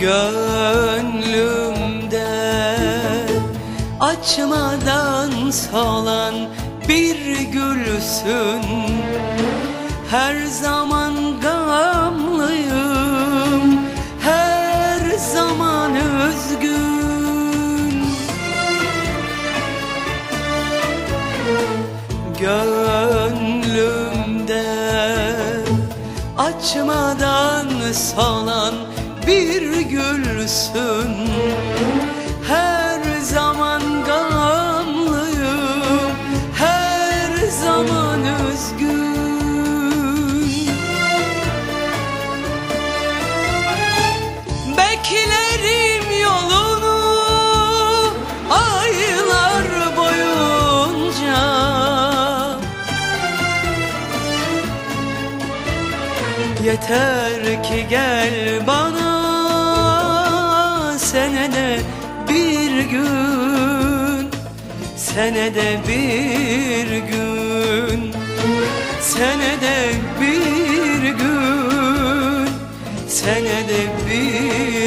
Gönlümde açmadan solan bir gülsün. Her zaman gamlıyım Her zaman üzgün Gönlümde açmadan solan bir gülsün Her zaman gamlıyım, her zaman üzgün Beklerim yolunu aylar boyunca. Yeter ki gel bana senede bir gün Senede bir gün Senede bir gün Senede bir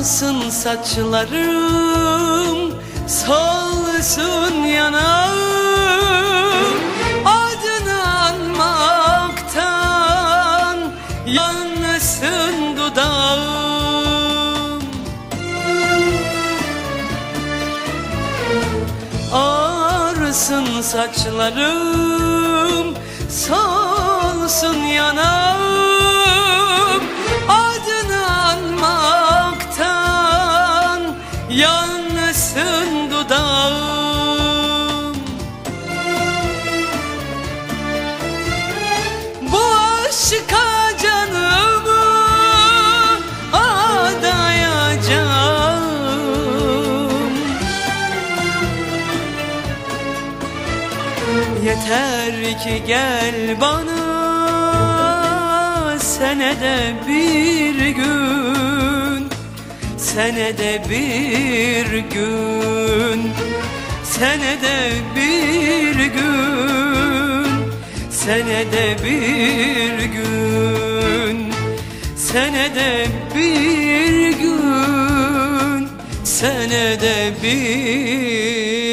Ağarsın saçlarım Solsun yanağım. Adını anmaktan Yanısın dudağım. Ağarsın saçlarım Solsun yanağım Yanısın dudağım. Bu aşka canımı adayacağım Yeter ki gel bana senede bir gün Senede bir gün Senede bir gün Senede bir gün Senede bir gün Senede bir